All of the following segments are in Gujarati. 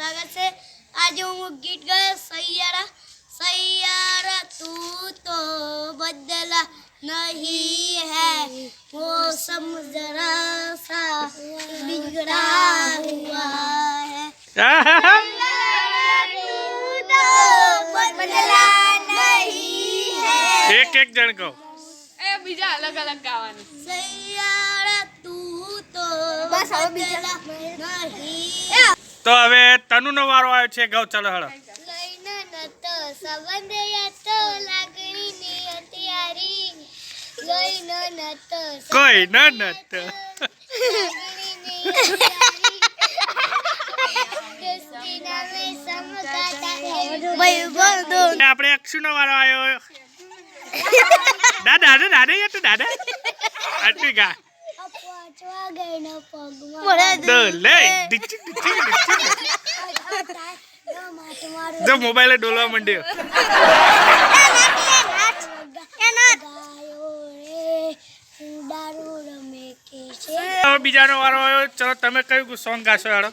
સ્વાગત છે. આજે હું ગીત ગાય સૈયારા સૈયારા તું તો બદલા નહીં હે. મોસમ જરા સા બિગડા હુઆ હે. એક એક જણ કહો. એ બીજા અલગ અલગ ગાવાનું. સૈયારા તું તો બસ હવે બીજા. નહીં તો હવે તનુનો વારો આવ્યો છે ગૌ ચાલો હળો ની નતો કોઈ ન નત. લાગણી ની આપણે વારો આવ્યો? દાદા દાદા દાદા યાર તું દાદા? આટલી ગા. પહોંચવા ગઈ પગમાં દ લે ડીચી ડીચી ડીચી જો મોબાઈલ ડોલવા માંડ્યો. હવે બીજાનો વારો આવ્યો. ચલો તમે કયું સોંગ ગાશો હેડો?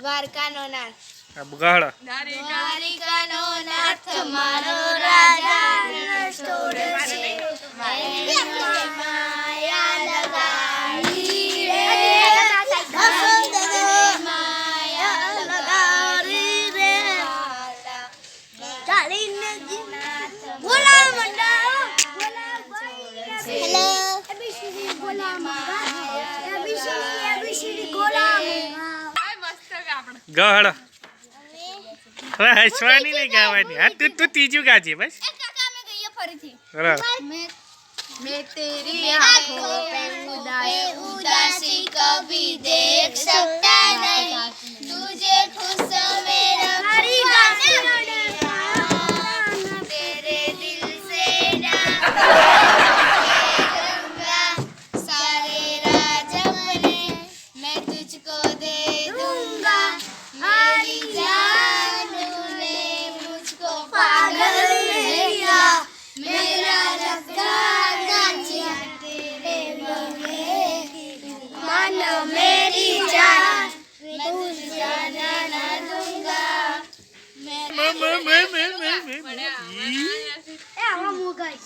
દ્વારકાનો નાથ. ગાહડો દ્વારિકાનો નાથ મારો રાજા છોડ છે. ગહડો હવે નહીં ગાવાની. હા તું તું ત્રીજું ગાજે બસ. મેં તેરી આંખો પે ઉદાસી કભી દે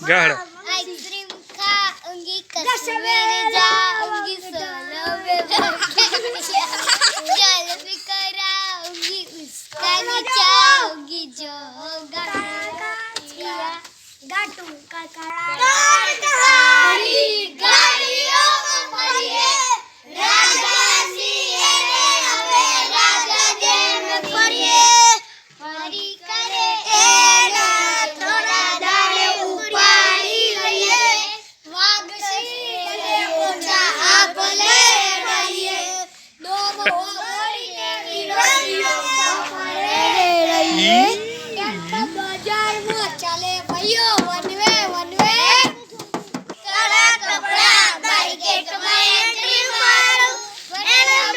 ગાળ આઈસ્ક્રીમ ખા અંગી કશ્મીર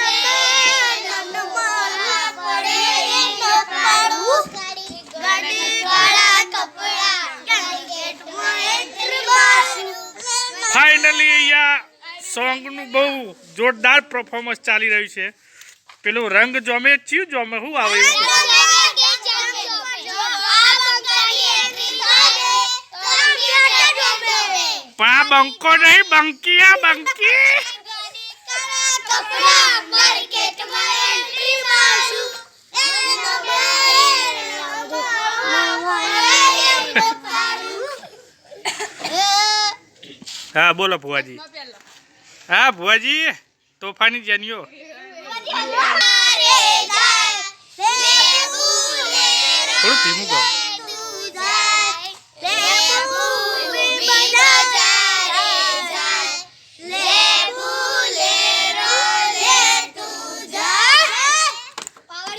નમનો મોલા પડે એનો પાડું ગાડી વાળા કપડા માર્કેટમાં એન્ટ્રી મારું. ફાઇનલી અહીંયા સોંગનું બહુ જોરદાર પરફોર્મન્સ ચાલી રહ્યું છે. પેલું રંગ જોમે ચિયું જોમે શું આવે આ બંકો નહીં બંકીયા બંકી. હા, બોલો ભુવાજી. હા, ભુવાજી, તોફાની જન્યો થોડું ધીમું કહો.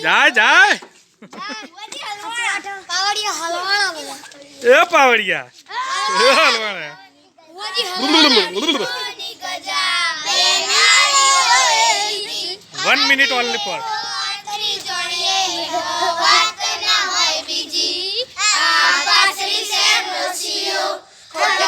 જાય જાય. એ પાવડિયા એ હલવાણા. વન મિનિટ ઓનલી ફોર ખોટા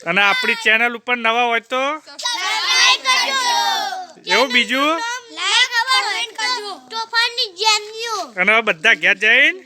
અને આપણી ચેનલ ઉપર નવા હોય તો? એવું બીજું? અને કમેન્ટ બધા ઘેર જઈને?